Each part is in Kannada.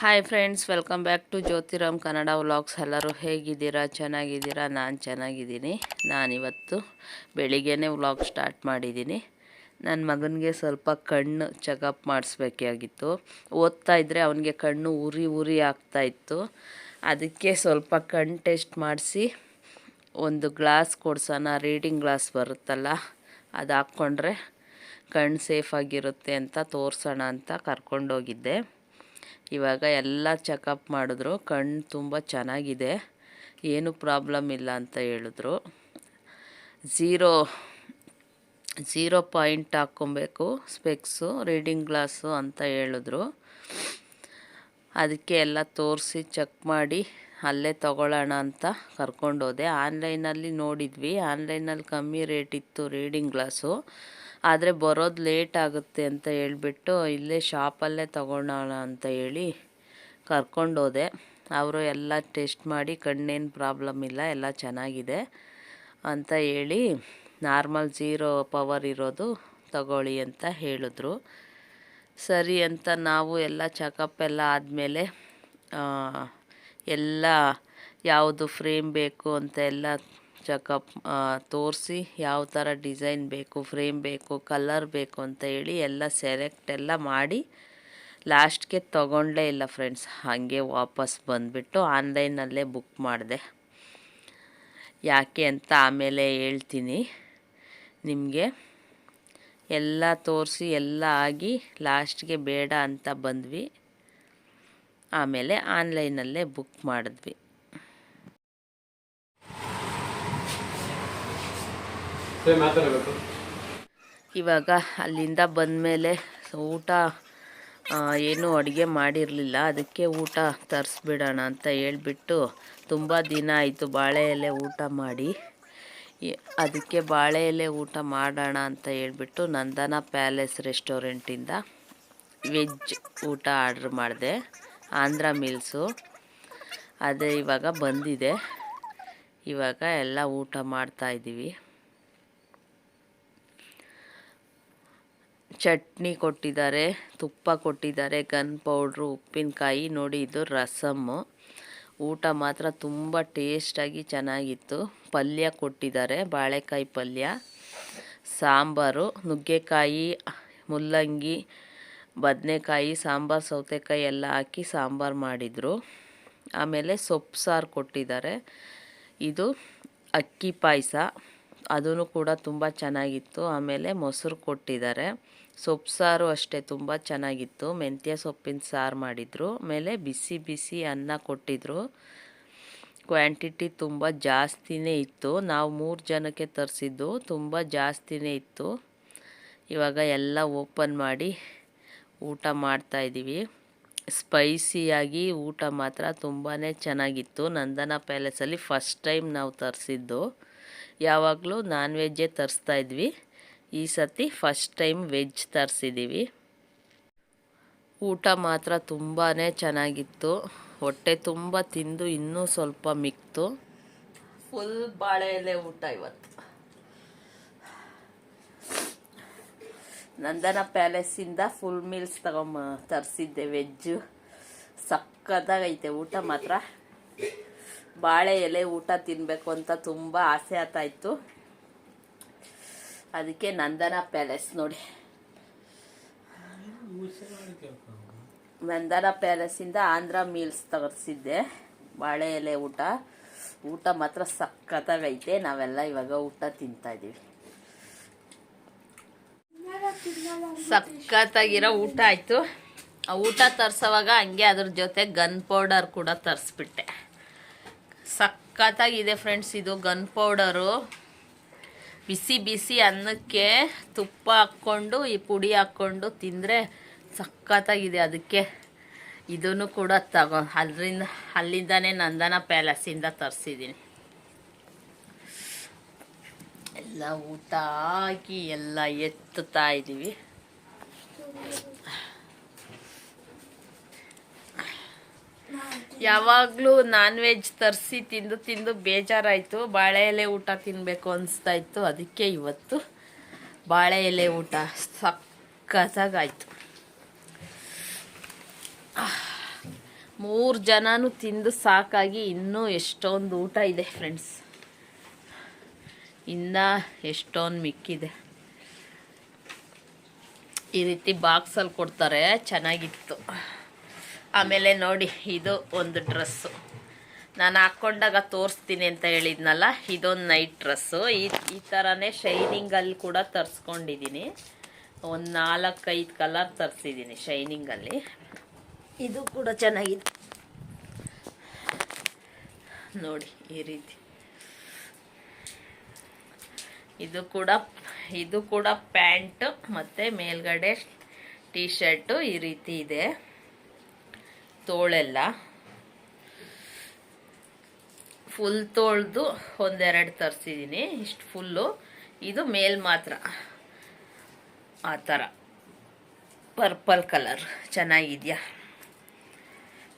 Hi friends welcome back to Jyothiram Kannada vlogs ಎಲ್ಲರೂ ಹೇಗಿದ್ದೀರಾ? ಚೆನ್ನಾಗಿದ್ದೀರಾ? ನಾನು ಚೆನ್ನಾಗಿದ್ದೀನಿ. ನಾನಿವತ್ತು ಬೆಳಿಗ್ಗೆನೇ ವ್ಲಾಗ್ ಸ್ಟಾರ್ಟ್ ಮಾಡಿದ್ದೀನಿ. ನನ್ನ ಮಗನಿಗೆ ಸ್ವಲ್ಪ ಕಣ್ಣು ಚೆಕಪ್ ಮಾಡಿಸ್ಬೇಕಾಗಿತ್ತು ಓದ್ತಾ ಇದ್ದರೆ ಅವನಿಗೆ ಕಣ್ಣು ಉರಿ ಉರಿ ಆಗ್ತಾಯಿತ್ತು ಅದಕ್ಕೆ ಸ್ವಲ್ಪ ಕಣ್ಣು ಟೆಸ್ಟ್ ಮಾಡಿಸಿ ಒಂದು ಗ್ಲಾಸ್ ಕೊಡ್ಸೋಣ. ರೀಡಿಂಗ್ ಗ್ಲಾಸ್ ಬರುತ್ತಲ್ಲ ಅದು ಹಾಕ್ಕೊಂಡ್ರೆ ಕಣ್ಣು ಸೇಫಾಗಿರುತ್ತೆ ಅಂತ ತೋರಿಸೋಣ ಅಂತ ಕರ್ಕೊಂಡೋಗಿದ್ದೆ. ಇವಾಗ ಎಲ್ಲ ಚೆಕಪ್ ಮಾಡಿದ್ರು ಕಣ್ಣು ತುಂಬ ಚೆನ್ನಾಗಿದೆ, ಏನು ಪ್ರಾಬ್ಲಮ್ ಇಲ್ಲ ಅಂತ ಹೇಳಿದ್ರು. ಝೀರೋ ಝೀರೋ ಪಾಯಿಂಟ್ ಹಾಕ್ಕೊಬೇಕು ಸ್ಪೆಕ್ಸು ರೀಡಿಂಗ್ ಗ್ಲಾಸು ಅಂತ ಹೇಳಿದ್ರು. ಅದಕ್ಕೆ ಎಲ್ಲ ತೋರಿಸಿ ಚೆಕ್ ಮಾಡಿ, ಅಲ್ಲೇ ತಗೊಳ್ಳೋಣ ಅಂತ ಕರ್ಕೊಂಡೋದೆ. ಆನ್ಲೈನಲ್ಲಿ ನೋಡಿದ್ವಿ ಆನ್ಲೈನಲ್ಲಿ ಕಮ್ಮಿ ರೇಟ್ ಇತ್ತು ರೀಡಿಂಗ್ ಗ್ಲಾಸು ಆದರೆ ಬರೋದು ಲೇಟ್ ಆಗುತ್ತೆ ಅಂತ ಹೇಳ್ಬಿಟ್ಟು ಇಲ್ಲೇ ಶಾಪಲ್ಲೇ ತಗೊಳ್ಳೋಣ ಅಂತ ಹೇಳಿ ಕರ್ಕೊಂಡೋದೆ. ಅವರು ಎಲ್ಲ ಟೆಸ್ಟ್ ಮಾಡಿ ಕಣ್ಣೇನು ಪ್ರಾಬ್ಲಮ್ ಇಲ್ಲ, ಎಲ್ಲ ಚೆನ್ನಾಗಿದೆ ಅಂತ ಹೇಳಿ ನಾರ್ಮಲ್ ಜೀರೋ ಪವರ್ ಇರೋದು ತಗೊಳ್ಳಿ ಅಂತ ಹೇಳಿದ್ರು. ಸರಿ ಅಂತ ನಾವು ಎಲ್ಲ ಚೆಕಪ್ ಎಲ್ಲ ಆದಮೇಲೆ ಎಲ್ಲ ಯಾವುದು ಫ್ರೇಮ್ ಬೇಕು ಅಂತ ಎಲ್ಲ ಚೆಕಪ್ ತೋರಿಸಿ ಯಾವ ಥರ ಡಿಸೈನ್ ಬೇಕು, ಫ್ರೇಮ್ ಬೇಕು, ಕಲರ್ ಬೇಕು ಅಂತ ಹೇಳಿ ಎಲ್ಲ ಸೆಲೆಕ್ಟ್ ಎಲ್ಲ ಮಾಡಿ ಲಾಸ್ಟ್ಗೆ ತೊಗೊಂಡೇ ಇಲ್ಲ ಫ್ರೆಂಡ್ಸ್. ಹಾಗೆ ವಾಪಸ್ ಬಂದುಬಿಟ್ಟು ಆನ್ಲೈನಲ್ಲೇ ಬುಕ್ ಮಾಡಿದೆ. ಯಾಕೆ ಅಂತ ಆಮೇಲೆ ಹೇಳ್ತೀನಿ. ನಿಮಗೆ ಎಲ್ಲ ತೋರಿಸಿ ಎಲ್ಲ ಆಗಿ ಲಾಸ್ಟ್ಗೆ ಬೇಡ ಅಂತ ಬಂದ್ವಿ. ಆಮೇಲೆ ಆನ್ಲೈನಲ್ಲೇ ಬುಕ್ ಮಾಡಿದ್ವಿ. ಇವಾಗ ಅಲ್ಲಿಂದ ಬಂದಮೇಲೆ ಊಟ ಏನೂ ಅಡುಗೆ ಮಾಡಿರಲಿಲ್ಲ. ಅದಕ್ಕೆ ಊಟ ತರಿಸ್ಬಿಡೋಣ ಅಂತ ಹೇಳ್ಬಿಟ್ಟು ತುಂಬ ದಿನ ಆಯಿತು ಬಾಳೆ ಎಲೆ ಊಟ ಮಾಡಿ. ಅದಕ್ಕೆ ಬಾಳೆ ಎಲೆ ಊಟ ಮಾಡೋಣ ಅಂತ ಹೇಳ್ಬಿಟ್ಟು ನಂದನ ಪ್ಯಾಲೇಸ್ ರೆಸ್ಟೋರೆಂಟಿಂದ ವೆಜ್ ಊಟ ಆರ್ಡ್ರ್ ಮಾಡಿದೆ, ಆಂಧ್ರ ಮಿಲ್ಸು. ಅದೇ ಇವಾಗ ಬಂದಿದೆ. ಇವಾಗ ಎಲ್ಲ ಊಟ ಮಾಡ್ತಾಯಿದ್ದೀವಿ ಚಟ್ನಿ ಕೊಟ್ಟಿದ್ದಾರೆ, ತುಪ್ಪ ಕೊಟ್ಟಿದ್ದಾರೆ ಗನ್ ಪೌಡ್ರು ಉಪ್ಪಿನಕಾಯಿ. ನೋಡಿ, ಇದು ರಸಮ್ಮು. ಊಟ ಮಾತ್ರ ತುಂಬ ಟೇಸ್ಟಾಗಿ ಚೆನ್ನಾಗಿತ್ತು. ಪಲ್ಯ ಕೊಟ್ಟಿದ್ದಾರೆ, ಬಾಳೆಕಾಯಿ ಪಲ್ಯ, ಸಾಂಬಾರು, ನುಗ್ಗೆಕಾಯಿ, ಮುಲ್ಲಂಗಿ, ಬದನೆಕಾಯಿ, ಸಾಂಬಾರು, ಸೌತೆಕಾಯಿ ಎಲ್ಲ ಹಾಕಿ ಸಾಂಬಾರು ಮಾಡಿದರು. ಆಮೇಲೆ ಸೊಪ್ಪು ಸಾರು ಕೊಟ್ಟಿದ್ದಾರೆ. ಇದು ಅಕ್ಕಿ ಪಾಯಸ. ಅದೂ ಕೂಡ ತುಂಬ ಚೆನ್ನಾಗಿತ್ತು. ಆಮೇಲೆ ಮೊಸರು ಕೊಟ್ಟಿದ್ದಾರೆ. ಸೊಪ್ಪು ಸಾರು ಅಷ್ಟೇ ತುಂಬ ಚೆನ್ನಾಗಿತ್ತು. ಮೆಂತ್ಯ ಸೊಪ್ಪಿನ ಸಾರು ಮಾಡಿದರು. ಮೇಲೆ ಬಿಸಿ ಬಿಸಿ ಅನ್ನ ಕೊಟ್ಟಿದ್ರು. ಕ್ವಾಂಟಿಟಿ ತುಂಬ ಜಾಸ್ತಿನೇ ಇತ್ತು. ನಾವು ಮೂರು ಜನಕ್ಕೆ ತರಿಸಿದ್ದು ತುಂಬ ಜಾಸ್ತಿನೇ ಇತ್ತು. ಇವಾಗ ಎಲ್ಲ ಓಪನ್ ಮಾಡಿ ಊಟ ಮಾಡ್ತಾಯಿದ್ದೀವಿ ಸ್ಪೈಸಿಯಾಗಿ ಊಟ ಮಾತ್ರ ತುಂಬಾ ಚೆನ್ನಾಗಿತ್ತು. ನಂದನ ಪ್ಯಾಲೇಸಲ್ಲಿ ಫಸ್ಟ್ ಟೈಮ್ ನಾವು ತರಿಸಿದ್ದು. ಯಾವಾಗಲೂ ನಾನ್ ವೆಜ್ಜೇ ತರಿಸ್ತಾಯಿದ್ವಿ ಈ ಸತಿ ಫಸ್ಟ್ ಟೈಮ್ ವೆಜ್ ತರಿಸಿದ್ದೀವಿ ಊಟ ಮಾತ್ರ ತುಂಬಾ ಚೆನ್ನಾಗಿತ್ತು. ಹೊಟ್ಟೆ ತುಂಬ ತಿಂದು ಇನ್ನೂ ಸ್ವಲ್ಪ ಮಿಕ್ತು. ಫುಲ್ ಬಾಳೆ ಎಲೆ ಊಟ ಇವತ್ತು. ನಂದನ ಪ್ಯಾಲೇಸಿಂದ ಫುಲ್ ಮೀಲ್ಸ್ ತಗೊಂಬ, ತರಿಸಿದ್ದೆ ವೆಜ್ಜು ಸಕ್ಕದಾಗೈತೆ ಊಟ ಮಾತ್ರ. ಬಾಳೆ ಎಲೆ ಊಟ ತಿನ್ನಬೇಕು ಅಂತ ತುಂಬ ಆಸೆ ಆಗ್ತಾಯಿತ್ತು ಅದಕ್ಕೆ ನಂದನ ಪ್ಯಾಲೇಸ್ ನೋಡಿ. ನಂದನ ಪ್ಯಾಲೇಸಿಂದ ಆಂಧ್ರ ಮೀಲ್ಸ್ ತರಿಸಿದ್ದೆ. ಬಾಳೆ ಎಲೆ ಊಟ. ಊಟ ಮಾತ್ರ ಸಖತ್ತಾಗೈತೆ. ನಾವೆಲ್ಲ ಇವಾಗ ಊಟ ತಿಂತಾ ಇದ್ದೀವಿ. ಸಖತ್ತಾಗಿರೋ ಊಟ ಆಯಿತು. ಊಟ ತರಿಸೋವಾಗ ಹಂಗೆ ಅದ್ರ ಜೊತೆ ಗನ್ ಪೌಡರ್ ಕೂಡ ತರಿಸ್ಬಿಟ್ಟೆ. ಸಖತ್ತಾಗಿದೆ ಫ್ರೆಂಡ್ಸ್ ಇದು ಗನ್ ಪೌಡರು ಬಿಸಿ ಬಿಸಿ ಅನ್ನಕ್ಕೆ ತುಪ್ಪ ಹಾಕ್ಕೊಂಡು, ಈ ಪುಡಿ ಹಾಕ್ಕೊಂಡು ತಿಂದರೆ ಸಖತ್ತಾಗಿದೆ ಅದಕ್ಕೆ. ಇದನ್ನು ಕೂಡ ತಗೋ. ಅದರಿಂದ, ಅಲ್ಲಿಂದನೇ ನಂದನ ಪ್ಯಾಲೇಸಿಂದ ತರಿಸಿದ್ದೀನಿ. ಎಲ್ಲ ಊಟ ಆಗಿ ಎಲ್ಲ ಎತ್ತುತ್ತಾ ಇದ್ದೀವಿ. ಯಾವಾಗಲೂ ನಾನ್ ವೆಜ್ ತರಿಸಿ ತಿಂದು ತಿಂದು ಬೇಜಾರಾಯಿತು. ಬಾಳೆ ಎಲೆ ಊಟ ತಿನ್ನಬೇಕು ಅನಿಸ್ತಾ ಇತ್ತು. ಅದಕ್ಕೆ ಇವತ್ತು ಬಾಳೆ ಎಲೆ ಊಟ. ಸಕ್ಕತ್ತಾಗಾಯ್ತು. ಮೂರು ಜನನೂ ತಿಂದು ಸಾಕಾಗಿ ಇನ್ನೂ ಎಷ್ಟೊಂದು ಊಟ ಇದೆ ಫ್ರೆಂಡ್ಸ್ ಇನ್ನ ಎಷ್ಟೊಂದು ಮಿಕ್ಕಿದೆ. ಈ ರೀತಿ ಬಾಕ್ಸಲ್ಲಿ ಕೊಡ್ತಾರೆ. ಚೆನ್ನಾಗಿತ್ತು. ಆಮೇಲೆ ನೋಡಿ, ಇದು ಒಂದು ಡ್ರೆಸ್ಸು ನಾನು ಹಾಕ್ಕೊಂಡಾಗ ತೋರಿಸ್ತೀನಿ ಅಂತ ಹೇಳಿದ್ನಲ್ಲ, ಇದೊಂದು ನೈಟ್ ಡ್ರೆಸ್ಸು ಈ ಈ ಥರನೇ ಶೈನಿಂಗಲ್ಲಿ ಕೂಡ ತರಿಸ್ಕೊಂಡಿದ್ದೀನಿ ಒಂದು ನಾಲ್ಕೈದು ಕಲರ್ ತರಿಸಿದ್ದೀನಿ ಶೈನಿಂಗಲ್ಲಿ ಇದು ಕೂಡ ಚೆನ್ನಾಗಿದೆ. ನೋಡಿ, ಈ ರೀತಿ. ಇದು ಕೂಡ ಇದು ಕೂಡ ಪ್ಯಾಂಟ್ ಮತ್ತು ಮೇಲ್ಗಡೆ ಟೀ ಶರ್ಟು ಈ ರೀತಿ ಇದೆ. ತೋಳೆಲ್ಲ. ಫುಲ್ ತೋಳ್ದು ಒಂದೆರಡು ತರಿಸಿದ್ದೀನಿ ಇಷ್ಟು ಫುಲ್ಲು. ಇದು ಮೇಲ್ ಮಾತ್ರ. ಆ ಥರ. Purple colour. ಚೆನ್ನಾಗಿದೆಯಾ?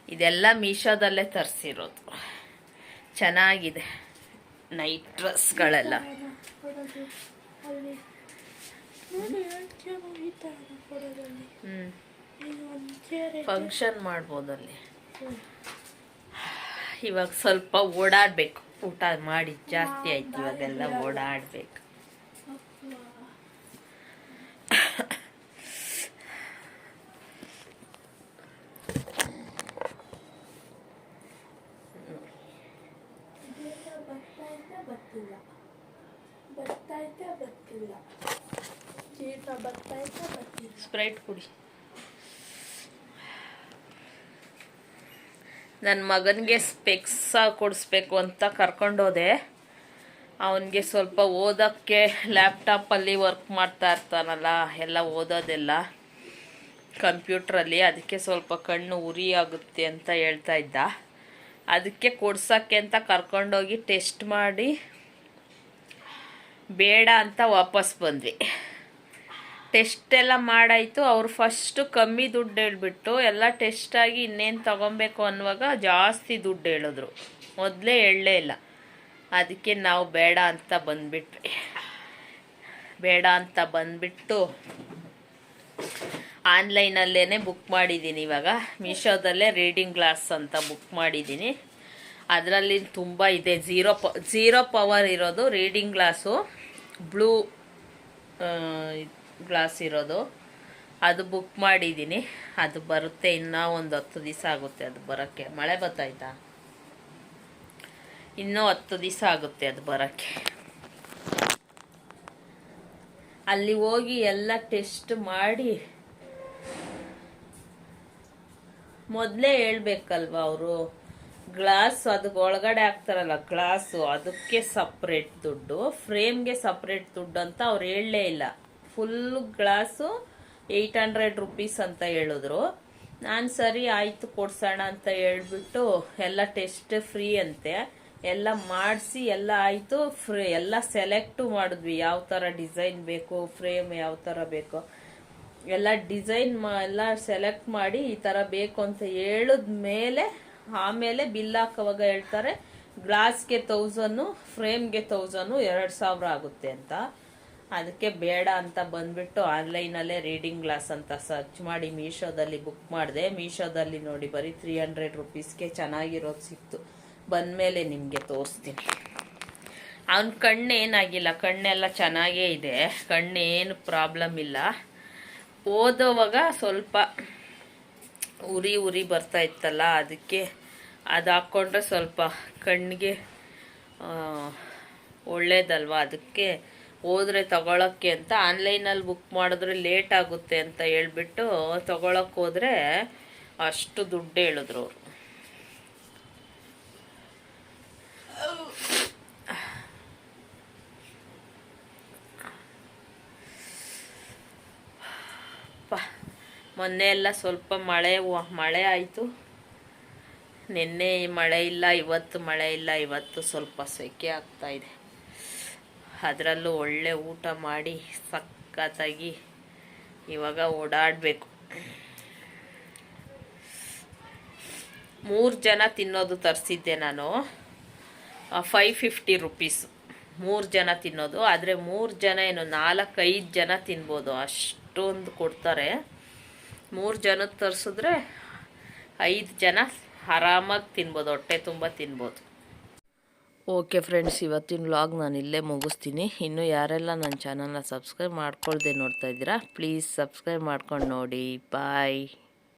ಇದೆಲ್ಲ ಮೀಶೋದಲ್ಲೇ ತರಿಸಿರೋದು. ಚೆನ್ನಾಗಿದೆ. ನೈಟ್ ಡ್ರೆಸ್ಗಳೆಲ್ಲ. ಹ್ಞೂ ಫಂಕ್ಷನ್ ಮಾಡ್ಬೋದು ಅಲ್ಲಿ ಇವಾಗ ಸ್ವಲ್ಪ ಓಡಾಡಬೇಕು. ಊಟ ಮಾಡಿ ಜಾಸ್ತಿ ಆಯ್ತು ಇವಾಗೆಲ್ಲ ಓಡಾಡ್ಬೇಕು. ಸ್ಪ್ರೈಟ್ ಇದ್ದ ಬರ್ತಿಲ್ಲ ಬರ್ತಾ ಇದ್ದ ಬರ್ತಿಲ್ಲ ಜೀತ ಬರ್ತಾ ಇದ್ದ ಬರ್ತಿಲ್ಲ ಸ್ಪ್ರೈಟ್ ಕುಡಿ ನನ್ನ ಮಗನಿಗೆ ಸ್ಪೆಕ್ಸ್ ಕೊಡಿಸ್ಬೇಕು ಅಂತ ಕರ್ಕೊಂಡೋದೆ. ಅವನಿಗೆ ಸ್ವಲ್ಪ ಓದೋಕ್ಕೆ ಲ್ಯಾಪ್ಟಾಪಲ್ಲಿ ವರ್ಕ್ ಮಾಡ್ತಾ ಇರ್ತಾನಲ್ಲ, ಎಲ್ಲ ಓದೋದೆಲ್ಲ. ಕಂಪ್ಯೂಟ್ರಲ್ಲಿ ಅದಕ್ಕೆ ಸ್ವಲ್ಪ ಕಣ್ಣು ಉರಿ ಆಗುತ್ತೆ ಅಂತ ಹೇಳ್ತಾ ಇದ್ದ. ಅದಕ್ಕೆ ಕೊಡ್ಸೋಕ್ಕೆ ಅಂತ ಕರ್ಕೊಂಡೋಗಿ ಟೆಸ್ಟ್ ಮಾಡಿ, ಬೇಡ ಅಂತ ವಾಪಸ್ ಬಂದ್ವಿ. ಟೆಸ್ಟ್ ಎಲ್ಲ ಮಾಡಾಯಿತು. ಅವರು ಫಸ್ಟು ಕಮ್ಮಿ ದುಡ್ಡು ಹೇಳ್ಬಿಟ್ಟು ಎಲ್ಲ ಟೆಸ್ಟಾಗಿ ಇನ್ನೇನು ತಗೊಬೇಕು ಅನ್ನುವಾಗ ಜಾಸ್ತಿ ದುಡ್ಡು ಹೇಳಿದ್ರು. ಮೊದಲೇ ಹೇಳಲೇ ಇಲ್ಲ. ಅದಕ್ಕೆ ನಾವು ಬೇಡ ಅಂತ ಬಂದ್ಬಿಟ್ವಿ. ಬೇಡ ಅಂತ ಬಂದ್ಬಿಟ್ಟು ಆನ್ಲೈನಲ್ಲೇ ಬುಕ್ ಮಾಡಿದ್ದೀನಿ ಇವಾಗ. ಮೀಶೋದಲ್ಲೇ ರೀಡಿಂಗ್ ಗ್ಲಾಸ್ ಅಂತ ಬುಕ್ ಮಾಡಿದ್ದೀನಿ. ಅದರಲ್ಲಿ ತುಂಬ ಇದೆ. ಝೀರೋ ಪ, ಝೀರೋ ಪವರ್ ಇರೋದು ರೀಡಿಂಗ್ ಗ್ಲಾಸು ಬ್ಲೂ ಗ್ಲಾಸ್ ಇರೋದು. ಅದು ಬುಕ್ ಮಾಡಿದ್ದೀನಿ. ಅದು ಬರುತ್ತೆ ಇನ್ನೂ ಒಂದು ಹತ್ತು ದಿವಸ ಆಗುತ್ತೆ ಅದು ಬರೋಕ್ಕೆ. ಮಳೆ ಬತ್ತಾಯ್ತಾ? ಇನ್ನೂ ಹತ್ತು ದಿವಸ ಆಗುತ್ತೆ ಅದು ಬರೋಕ್ಕೆ. ಅಲ್ಲಿ ಹೋಗಿ ಎಲ್ಲ ಟೆಸ್ಟ್ ಮಾಡಿ ಮೊದಲೇ ಹೇಳ್ಬೇಕಲ್ವ ಅವರು? ಗ್ಲಾಸ್ ಅದಕ್ಕೆ ಒಳಗಡೆ ಹಾಕ್ತಾರಲ್ಲ ಗ್ಲಾಸು ಅದಕ್ಕೆ ಸಪ್ರೇಟ್ ದುಡ್ಡು. ಫ್ರೇಮ್ಗೆ ಸಪ್ರೇಟ್ ದುಡ್ಡು ಅಂತ ಅವ್ರು ಹೇಳಲೇ ಇಲ್ಲ. Full glass eight hundred rupees ಅಂತ ಹೇಳಿದ್ರು. ನಾನು ಸರಿ ಆಯಿತು ಕೊಡ್ಸೋಣ ಅಂತ ಹೇಳ್ಬಿಟ್ಟು ಎಲ್ಲ ಟೆಸ್ಟ್ ಫ್ರೀ ಅಂತೆ. ಎಲ್ಲ ಮಾಡಿಸಿ ಎಲ್ಲ ಆಯಿತು ಫ್ರೀ ಎಲ್ಲ ಸೆಲೆಕ್ಟು ಮಾಡಿದ್ವಿ. ಯಾವ ಥರ ಡಿಸೈನ್ ಬೇಕು ಫ್ರೇಮ್ ಯಾವ ಥರ ಬೇಕು. ಎಲ್ಲ ಡಿಸೈನ್ ಮಾ, ಎಲ್ಲ ಸೆಲೆಕ್ಟ್ ಮಾಡಿ ಈ ಥರ ಬೇಕು ಅಂತ ಹೇಳಿದ ಮೇಲೆ ಆಮೇಲೆ ಬಿಲ್ ಹಾಕೋವಾಗ ಹೇಳ್ತಾರೆ ಗ್ಲಾಸ್ಗೆ ತೌಸನ್ನು ಫ್ರೇಮ್ಗೆ ತೌಸನ್ನು ಎರಡು ಸಾವಿರ ಆಗುತ್ತೆ ಅಂತ. ಅದಕ್ಕೆ ಬೇಡ ಅಂತ ಬಂದ್ಬಿಟ್ಟು ಆನ್ಲೈನಲ್ಲೇ ರೀಡಿಂಗ್ ಗ್ಲಾಸ್ ಅಂತ ಸರ್ಚ್ ಮಾಡಿ ಮೀಶೋದಲ್ಲಿ ಬುಕ್ ಮಾಡಿದೆ. ಮೀಶೋದಲ್ಲಿ ನೋಡಿ ಬರೀ ತ್ರೀ ಹಂಡ್ರೆಡ್ ರುಪೀಸ್ಗೆ ಚೆನ್ನಾಗಿರೋದು ಸಿಕ್ತು. ಬಂದಮೇಲೆ ನಿಮಗೆ ತೋರಿಸ್ತೀನಿ. ಅವನ ಕಣ್ಣು ಏನಾಗಿಲ್ಲ, ಕಣ್ಣೆಲ್ಲ ಚೆನ್ನಾಗೇ ಇದೆ. ಕಣ್ಣೇನು ಪ್ರಾಬ್ಲಮ್ ಇಲ್ಲ. ಓದೋವಾಗ ಸ್ವಲ್ಪ ಉರಿ ಉರಿ ಬರ್ತಾ ಇತ್ತಲ್ಲ, ಅದಕ್ಕೆ ಅದು ಹಾಕ್ಕೊಂಡ್ರೆ ಸ್ವಲ್ಪ ಕಣ್ಣಿಗೆ ಒಳ್ಳೇದಲ್ವ? ಅದಕ್ಕೆ ಹೋದ್ರೆ ತಗೊಳಕ್ಕೆ ಅಂತ ಆನ್ಲೈನಲ್ಲಿ ಬುಕ್ ಮಾಡಿದ್ರೆ ಲೇಟ್ ಆಗುತ್ತೆ ಅಂತ ಹೇಳ್ಬಿಟ್ಟು ತಗೊಳಕ್ಕೆ ಹೋದರೆ ಅಷ್ಟು ದುಡ್ಡು ಹೇಳಿದ್ರು ಅವರು. ಮೊನ್ನೆ ಎಲ್ಲ ಸ್ವಲ್ಪ ಮಳೆ ಮಳೆ ಆಯಿತು. ನಿನ್ನೆ ಮಳೆ ಇಲ್ಲ, ಇವತ್ತು ಮಳೆ ಇಲ್ಲ, ಇವತ್ತು ಸ್ವಲ್ಪ ಸೆಕೆ ಆಗ್ತಾ ಇದೆ. ಅದರಲ್ಲೂ ಒಳ್ಳೆ ಊಟ ಮಾಡಿ ಸಖತ್ತಾಗಿ ಇವಾಗ ಓಡಾಡಬೇಕು. ಮೂರು ಜನ ತಿನ್ನೋದು ತರಿಸಿದ್ದೆ ನಾನು. ಫೈವ್ ಫಿಫ್ಟಿ ರುಪೀಸ್ ಮೂರು ಜನ ತಿನ್ನೋದು. ಆದರೆ ಮೂರು ಜನ ಏನು, ನಾಲ್ಕೈದು ಜನ ತಿನ್ಬೋದು. ಅಷ್ಟೊಂದು ಕೊಡ್ತಾರೆ. ಮೂರು ಜನದ ತರಿಸಿದ್ರೆ ಐದು ಜನ ಆರಾಮಾಗಿ ತಿನ್ಬೋದು, ಹೊಟ್ಟೆ ತುಂಬ ತಿನ್ಬೋದು. ಓಕೆ ಫ್ರೆಂಡ್ಸ್ ಇವತ್ತಿನ ವ್ಲಾಗ್ ನಾನು ಇಲ್ಲೇ ಮುಗಿಸ್ತೀನಿ. ಇನ್ನು ಯಾರೆಲ್ಲ ನನ್ನ ಚಾನಲ್ನ ಸಬ್ಸ್ಕ್ರೈಬ್ ಮಾಡ್ಕೊಳ್ದೆ ನೋಡ್ತಾ ಇದ್ದೀರಾ ಪ್ಲೀಸ್ ಸಬ್ಸ್ಕ್ರೈಬ್ ಮಾಡ್ಕೊಂಡು ನೋಡಿ. ಬಾಯ್